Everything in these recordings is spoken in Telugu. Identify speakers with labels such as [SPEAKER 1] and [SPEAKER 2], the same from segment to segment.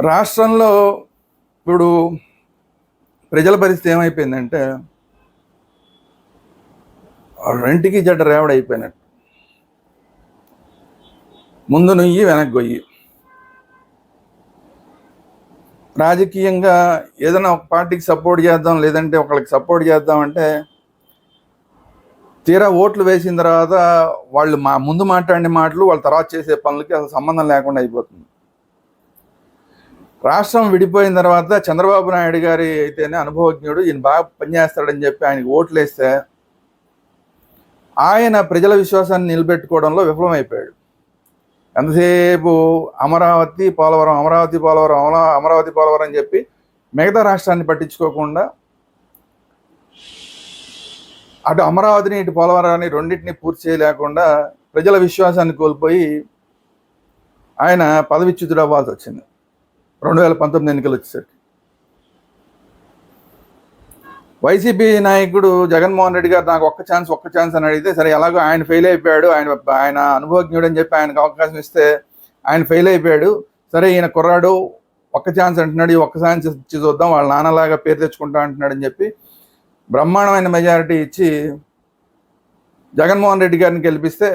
[SPEAKER 1] రాష్ట్రంలో ఇప్పుడు ప్రజల పరిస్థితి ఏమైపోయిందంటే రెంటికి జడ రేవడైపోయినట్టు ముందు నుయ్యి వెనక్కి గొయ్యి. రాజకీయంగా ఏదైనా ఒక పార్టీకి సపోర్ట్ చేద్దాం లేదంటే ఒకళ్ళకి సపోర్ట్ చేద్దాం అంటే తీరా ఓట్లు వేసిన తర్వాత వాళ్ళు మా ముందు మాట్లాడిన మాటలు వాళ్ళ తర్వాత చేసే పనులకి అసలు సంబంధం లేకుండా అయిపోతుంది. రాష్ట్రం విడిపోయిన తర్వాత చంద్రబాబు నాయుడు గారి అయితేనే అనుభవజ్ఞుడు ఈయన బాగా పనిచేస్తాడని చెప్పి ఆయనకి ఓట్లు వేస్తే ఆయన ప్రజల విశ్వాసాన్ని నిలబెట్టుకోవడంలో విఫలమైపోయాడు. ఎంతసేపు అమరావతి పోలవరం అమరావతి పోలవరం అమరా- అమరావతి పోలవరం అని చెప్పి మిగతా రాష్ట్రాన్ని పట్టించుకోకుండా అటు అమరావతిని ఇటు పోలవరాన్ని రెండింటిని పూర్తి చేయలేకుండా ప్రజల విశ్వాసాన్ని కోల్పోయి ఆయన పదవిచ్యుతుడు అవ్వాల్సి వచ్చింది. రెండు వేల పంతొమ్మిది ఎన్నికలు వచ్చేసరికి. వైసీపీ నాయకుడు జగన్మోహన్ రెడ్డి గారు నాకు ఒక్క ఛాన్స్ ఒక్క ఛాన్స్ అని అడిగితే సరే ఎలాగో ఆయన ఫెయిల్ అయిపోయాడు. ఆయన ఆయన అనుభవజ్ఞుడు అని చెప్పి ఆయనకు అవకాశం ఇస్తే ఆయన ఫెయిల్ అయిపోయాడు. సరే ఈయన కుర్రాడు ఒక్క ఛాన్స్ అంటున్నాడు ఈ ఒక్క ఛాన్స్ ఇచ్చి చూద్దాం వాళ్ళ నాన్నలాగా పేరు తెచ్చుకుంటా అంటున్నాడు అని చెప్పి బ్రహ్మాండమైన మెజారిటీ ఇచ్చి జగన్మోహన్ రెడ్డి గారిని గెలిపిస్తే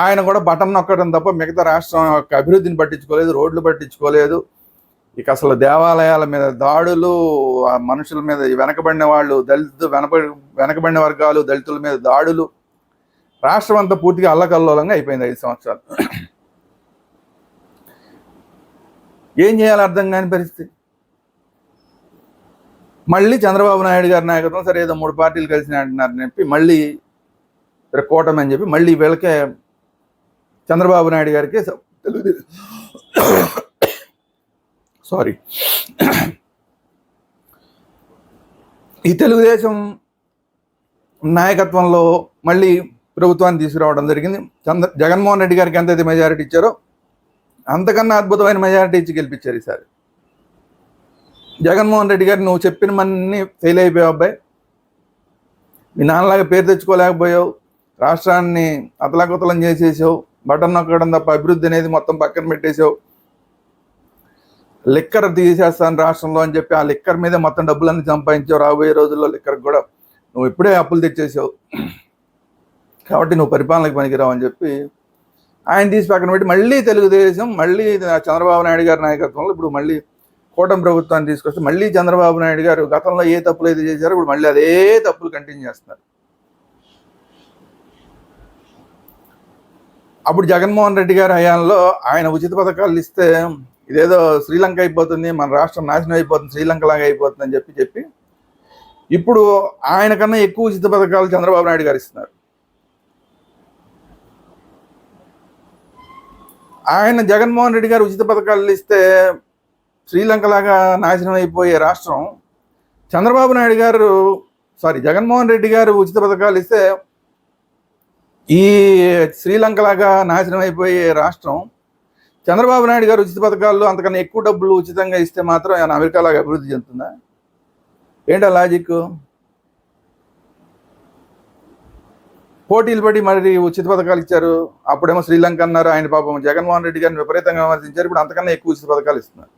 [SPEAKER 1] ఆయన కూడా బటన్ నొక్కడం తప్ప మిగతా రాష్ట్రం యొక్క అభివృద్ధిని పట్టించుకోలేదు రోడ్లు పట్టించుకోలేదు. ఇక అసలు దేవాలయాల మీద దాడులు మనుషుల మీద వెనకబడిన వాళ్ళు దళిత వెనక వెనకబడిన వర్గాలు దళితుల మీద దాడులు. రాష్ట్రం అంతా పూర్తిగా అల్లకల్లోలంగా అయిపోయింది ఐదు సంవత్సరాలు. ఏం చేయాలో అర్థం కాని పరిస్థితి. మళ్ళీ చంద్రబాబు నాయుడు గారి నాయకత్వం సరే ఏదో మూడు పార్టీలు కలిసి అంటున్నారని చెప్పి మళ్ళీ కూటమి అని చెప్పి మళ్ళీ వీళ్ళకే చంద్రబాబు నాయుడు గారికి సారీ ఈ తెలుగుదేశం నాయకత్వంలో మళ్ళీ ప్రభుత్వాన్ని తీసుకురావడం జరిగింది. చంద్ర జగన్మోహన్ రెడ్డి గారికి ఎంతైతే మెజారిటీ ఇచ్చారో అంతకన్నా అద్భుతమైన మెజారిటీ ఇచ్చి గెలిపించారు ఈసారి. జగన్మోహన్ రెడ్డి గారు నువ్వు చెప్పిన మన్ని ఫెయిల్ అయిపోయావు అబ్బాయి. మీ నాన్నలాగా పేరు తెచ్చుకోలేకపోయావు. రాష్ట్రాన్ని అతలాకుతలం చేసేసావు. బటన్ నొక్కడం తప్ప అభివృద్ధి అనేది మొత్తం పక్కన పెట్టేసావు. లిక్కర్ తీసేస్తాను రాష్ట్రంలో అని చెప్పి ఆ లిక్కర్ మీద మొత్తం డబ్బులన్నీ సంపాదించావు రాబోయే రోజుల్లో లిక్కర్ కూడా. నువ్వు ఇప్పుడే అప్పులు తెచ్చేసావు. కాబట్టి నువ్వు పరిపాలనకు పనికిరావు అని చెప్పి ఆయన తీసి పక్కన పెట్టి మళ్ళీ తెలుగుదేశం మళ్ళీ చంద్రబాబు నాయుడు గారి నాయకత్వంలో ఇప్పుడు మళ్ళీ కూటమి ప్రభుత్వాన్ని తీసుకొస్తే మళ్ళీ చంద్రబాబు నాయుడు గారు గతంలో ఏ తప్పులు అయితే చేశారో ఇప్పుడు మళ్ళీ అదే తప్పులు కంటిన్యూ చేస్తున్నారు. అప్పుడు జగన్మోహన్ రెడ్డి గారి హయాంలో ఆయన ఉచిత పథకాలు ఇస్తే ఇదేదో శ్రీలంక అయిపోతుంది మన రాష్ట్రం నాశనం అయిపోతుంది శ్రీలంక లాగా అయిపోతుంది అని చెప్పి చెప్పి ఇప్పుడు ఆయన కన్నా ఎక్కువ ఉచిత పథకాలు చంద్రబాబు నాయుడు గారు ఇస్తున్నారు. ఆయన జగన్మోహన్ రెడ్డి గారు ఉచిత పథకాలు ఇస్తే శ్రీలంక లాగా నాశనం అయిపోయే రాష్ట్రం చంద్రబాబు నాయుడు గారు సారీ జగన్మోహన్ రెడ్డి గారు ఉచిత పథకాలు ఇస్తే ఈ శ్రీలంక లాగా నాశనం అయిపోయే రాష్ట్రం చంద్రబాబు నాయుడు గారు ఉచిత పథకాల్లో అంతకన్నా ఎక్కువ డబ్బులు ఉచితంగా ఇస్తే మాత్రం ఆయన అమెరికా లాగా అభివృద్ధి చెందుతుందా? ఏంటా లాజిక్ పోటీలు పడి మరి ఉచిత పథకాలు ఇచ్చారు. అప్పుడేమో శ్రీలంక అన్నారు. ఆయన పాపం జగన్మోహన్ రెడ్డి గారిని విపరీతంగా విమర్శించారు. ఇప్పుడు అంతకన్నా ఎక్కువ ఉచిత పథకాలు ఇస్తున్నారు.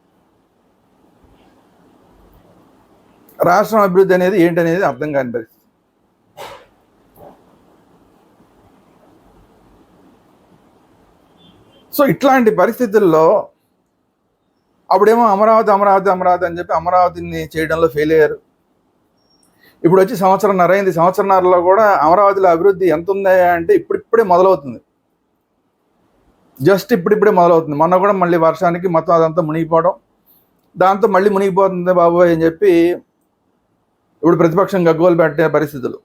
[SPEAKER 1] రాష్ట్రం అభివృద్ధి అనేది ఏంటనేది అర్థం కాని పరిస్థితి. సో ఇట్లాంటి పరిస్థితుల్లో అప్పుడేమో అమరావతి అమరావతి అమరావతి అని చెప్పి అమరావతిని చేయడంలో ఫెయిల్ అయ్యారు. ఇప్పుడు వచ్చి సంవత్సరంన్నర అయింది. సంవత్సరంన్నరలో కూడా అమరావతిలో అభివృద్ధి ఎంత ఉందా అంటే ఇప్పుడిప్పుడే మొదలవుతుంది. జస్ట్ ఇప్పుడిప్పుడే మొదలవుతుంది. మొన్న కూడా మళ్ళీ వర్షానికి మొత్తం అదంతా మునిగిపోవడం. దాంతో మళ్ళీ మునిగిపోతుంది బాబోయ్ అని చెప్పి ఇప్పుడు ప్రతిపక్షం గగ్గోలు పెట్టే పరిస్థితులు.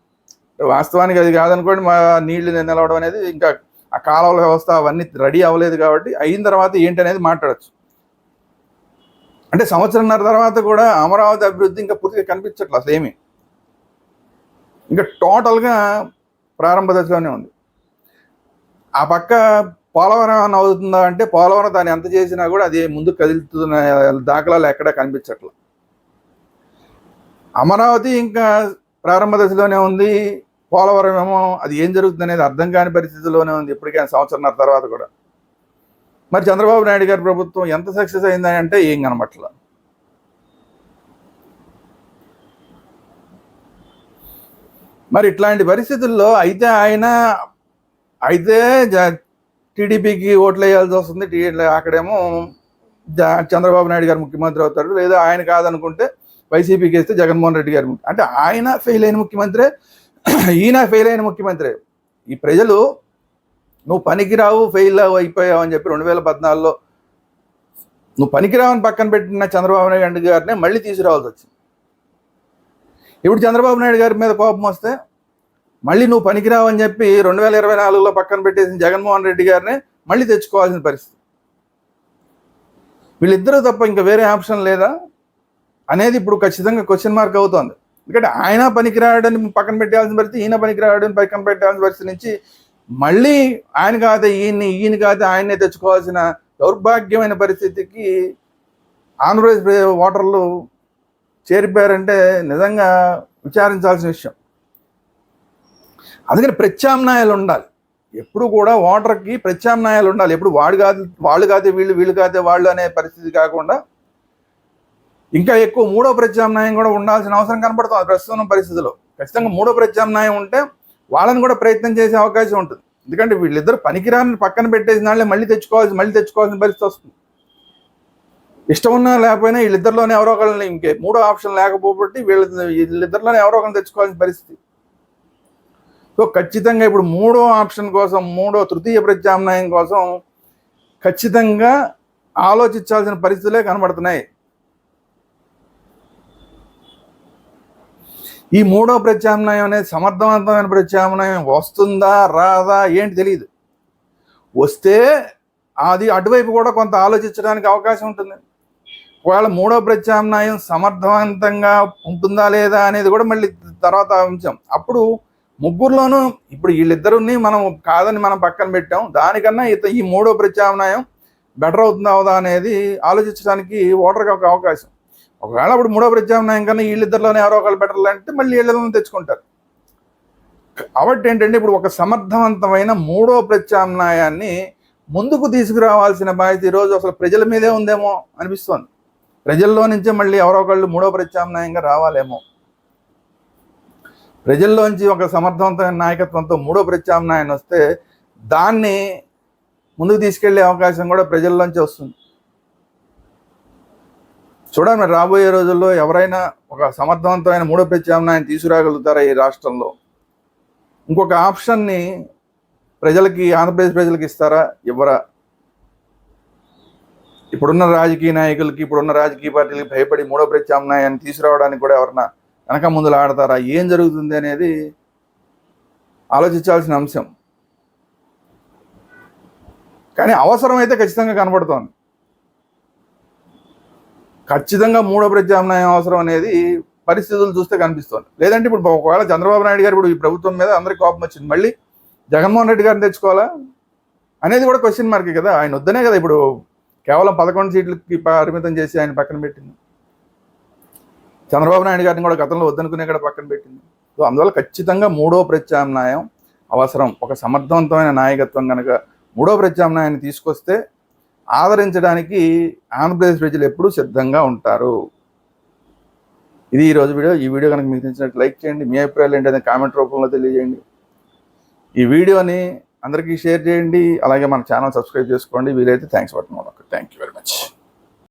[SPEAKER 1] వాస్తవానికి అది కాదనుకోండి మా నీళ్ళు నిలవడం అనేది ఇంకా ఆ కాలువల వ్యవస్థ అవన్నీ రెడీ అవ్వలేదు కాబట్టి అయిన తర్వాత ఏంటి అనేది మాట్లాడచ్చు. అంటే సంవత్సరంన్నర తర్వాత కూడా అమరావతి అభివృద్ధి ఇంకా పూర్తిగా కనిపించట్లేదు అసలు ఏమీ. ఇంకా టోటల్గా ప్రారంభ దశలోనే ఉంది. ఆ పక్క పోలవరం అవుతుందా అంటే పోలవరం దాన్ని ఎంత చేసినా కూడా అది ముందు కదులుతున్న దాఖలాలు ఎక్కడా కనిపించట్లేదు అమరావతి ఇంకా ప్రారంభ దశలోనే ఉంది. పోలవరం ఏమో అది ఏం జరుగుతుంది అనేది అర్థం కాని పరిస్థితిలోనే ఉంది ఇప్పటికే సంవత్సరంన్నర తర్వాత కూడా. మరి చంద్రబాబు నాయుడు గారి ప్రభుత్వం ఎంత సక్సెస్ అయిందని అంటే ఏం కనబట్ల మరి ఇట్లాంటి పరిస్థితుల్లో అయితే ఆయన అయితే టీడీపీకి ఓట్లు వేయాల్సి వస్తుంది. అక్కడేమో జ- చంద్రబాబు నాయుడు గారు ముఖ్యమంత్రి అవుతారు. లేదా ఆయన కాదనుకుంటే వైసీపీకి వేస్తే జగన్మోహన్ రెడ్డి గారు అంటే ఆయన ఫెయిల్ అయిన ముఖ్యమంత్రి ఈయన ఫెయిల్ అయిన ముఖ్యమంత్రి. ఈ ప్రజలు నువ్వు పనికిరావు ఫెయిల్ అయిపోయావు అని చెప్పి రెండు వేల పద్నాలుగులో నువ్వు పనికిరావని పక్కన పెట్టిన చంద్రబాబు నాయుడు గారిని మళ్ళీ తీసుకురావాల్సి వచ్చింది. ఇప్పుడు చంద్రబాబు నాయుడు గారి మీద కోపం వస్తే మళ్ళీ నువ్వు పనికిరావు అని చెప్పి రెండు వేల ఇరవై నాలుగులో పక్కన పెట్టేసిన జగన్మోహన్ రెడ్డి గారిని మళ్ళీ తెచ్చుకోవాల్సిన పరిస్థితి. వీళ్ళిద్దరూ తప్ప ఇంకా వేరే ఆప్షన్ లేదా? అనేది ఇప్పుడు ఖచ్చితంగా క్వశ్చన్ మార్క్ అవుతోంది. ఎందుకంటే ఆయన పనికిరాడని పక్కన పెట్టాల్సిన పరిస్థితి ఈయన పనికిరాడని పక్కన పెట్టాల్సిన పరిస్థితి నుంచి మళ్ళీ ఆయన కాదు ఈయన్ని ఈయన కాదు ఆయన్నే తెచ్చుకోవాల్సిన దౌర్భాగ్యమైన పరిస్థితికి ఆంధ్రప్రదేశ్ ఓటర్లు చేరిపోయారంటే నిజంగా విచారించాల్సిన విషయం. అందుకని ప్రత్యామ్నాయాలు ఉండాలి. ఎప్పుడు కూడా ఓటర్కి ప్రత్యామ్నాయాలు ఉండాలి. ఎప్పుడు వాడు కాదు వాళ్ళు కాదు వీళ్ళు వీళ్ళు కాదు వాళ్ళు అనే పరిస్థితి కాకుండా ఇంకా ఎక్కువ మూడో ప్రత్యామ్నాయం కూడా ఉండాల్సిన అవసరం కనపడుతుంది ప్రస్తుతం పరిస్థితిలో. ఖచ్చితంగా మూడో ప్రత్యామ్నాయం ఉంటే వాళ్ళని కూడా ప్రయత్నం చేసే అవకాశం ఉంటుంది. ఎందుకంటే వీళ్ళిద్దరు పనికిరాని పక్కన పెట్టేసిన వాళ్ళే మళ్ళీ తెచ్చుకోవాల్సి మళ్ళీ తెచ్చుకోవాల్సిన పరిస్థితి వస్తుంది. ఇష్టం ఉన్నా లేకపోయినా వీళ్ళిద్దరిలోనే ఎవరో ఒకరిని ఇంకే మూడో ఆప్షన్ లేకపోబట్టి వీళ్ళ వీళ్ళిద్దరిలోనే ఎవరో ఒకరిని తెచ్చుకోవాల్సిన పరిస్థితి. సో ఖచ్చితంగా ఇప్పుడు మూడో ఆప్షన్ కోసం మూడో తృతీయ ప్రత్యామ్నాయం కోసం ఖచ్చితంగా ఆలోచించాల్సిన పరిస్థితులే కనబడుతున్నాయి. ఈ మూడో ప్రత్యామ్నాయం అనేది సమర్థవంతమైన ప్రత్యామ్నాయం వస్తుందా రాదా ఏంటి తెలియదు వస్తే అది అటువైపు కూడా కొంత ఆలోచించడానికి అవకాశం ఉంటుంది. ఒకవేళ మూడో ప్రత్యామ్నాయం సమర్థవంతంగా ఉంటుందా లేదా అనేది కూడా మళ్ళీ తర్వాత అంశం అప్పుడు ముగ్గురులోనూ ఇప్పుడు వీళ్ళిద్దరిని మనం కాదని మనం పక్కన పెట్టాం. దానికన్నా ఇత ఈ మూడో ప్రత్యామ్నాయం బెటర్ అవుతుందా అవుదా అనేది ఆలోచించడానికి ఓటర్కి ఒక అవకాశం. ఒకవేళ అప్పుడు మూడో ప్రత్యామ్నాయం కన్నా వీళ్ళిద్దరిలోనే ఎవరో ఒకళ్ళు బెటర్ అంటే మళ్ళీ వీళ్ళని తెచ్చుకుంటారు. కాబట్టి ఏంటంటే ఇప్పుడు ఒక సమర్థవంతమైన మూడో ప్రత్యామ్నాయాన్ని ముందుకు తీసుకురావాల్సిన బాధ్యత ఈరోజు అసలు ప్రజల మీదే ఉందేమో అనిపిస్తోంది. ప్రజల్లో నుంచే మళ్ళీ ఎవరో ఒకళ్ళు మూడో ప్రత్యామ్నాయంగా రావాలేమో. ప్రజల్లోంచి ఒక సమర్థవంతమైన నాయకత్వంతో మూడో ప్రత్యామ్నాయం వస్తే దాన్ని ముందుకు తీసుకెళ్ళే అవకాశం కూడా ప్రజల్లోంచి వస్తుంది. చూడండి మరి రాబోయే రోజుల్లో ఎవరైనా ఒక సమర్థవంతమైన మూడో ప్రత్యామ్నాయం తీసుకురాగలుగుతారా ఈ రాష్ట్రంలో? ఇంకొక ఆప్షన్ని ప్రజలకి ఆంధ్రప్రదేశ్ ప్రజలకి ఇస్తారా? ఇవ్వరా? ఇప్పుడున్న రాజకీయ నాయకులకి ఇప్పుడున్న రాజకీయ పార్టీలకి భయపడి మూడో ప్రత్యామ్నాయాన్ని తీసుకురావడానికి కూడా ఎవరన్నా వెనక ముందులు ఆడతారా? ఏం జరుగుతుంది అనేది ఆలోచించాల్సిన అంశం. కానీ అవసరం అయితే ఖచ్చితంగా కనబడుతోంది. ఖచ్చితంగా మూడో ప్రత్యామ్నాయం అవసరం అనేది పరిస్థితులు చూస్తే కనిపిస్తుంది. లేదంటే ఇప్పుడు ఒకవేళ చంద్రబాబు నాయుడు గారు ఇప్పుడు ఈ ప్రభుత్వం మీద అందరికి కోపం వచ్చింది. మళ్ళీ జగన్మోహన్ రెడ్డి గారిని తెచ్చుకోవాలా? అనేది కూడా క్వశ్చన్ మార్కే కదా. ఆయన వద్దనే కదా ఇప్పుడు కేవలం పదకొండు సీట్లకి పరిమితం చేసి ఆయన పక్కన పెట్టింది. చంద్రబాబు నాయుడు గారిని కూడా గతంలో వద్దనుకునే కూడా పక్కన పెట్టింది. సో అందువల్ల ఖచ్చితంగా మూడో ప్రత్యామ్నాయం అవసరం. ఒక సమర్థవంతమైన నాయకత్వం కనుక మూడో ప్రత్యామ్నాయాన్ని తీసుకొస్తే ఆదరించడానికి ఆంధ్రప్రదేశ్ ప్రజలు ఎప్పుడూ సిద్ధంగా ఉంటారు. ఇది ఈ రోజు వీడియో. ఈ వీడియో కనుక మీకు నచ్చినట్టు లైక్ చేయండి. మీ అభిప్రాయాలు ఏంటనే కామెంట్ రూపంలో తెలియజేయండి. ఈ వీడియోని అందరికీ షేర్ చేయండి. అలాగే మన ఛానల్ సబ్స్క్రైబ్ చేసుకోండి. వీలైతే థ్యాంక్స్ పడుతున్నాం థ్యాంక్ యూ వెరీ మచ్.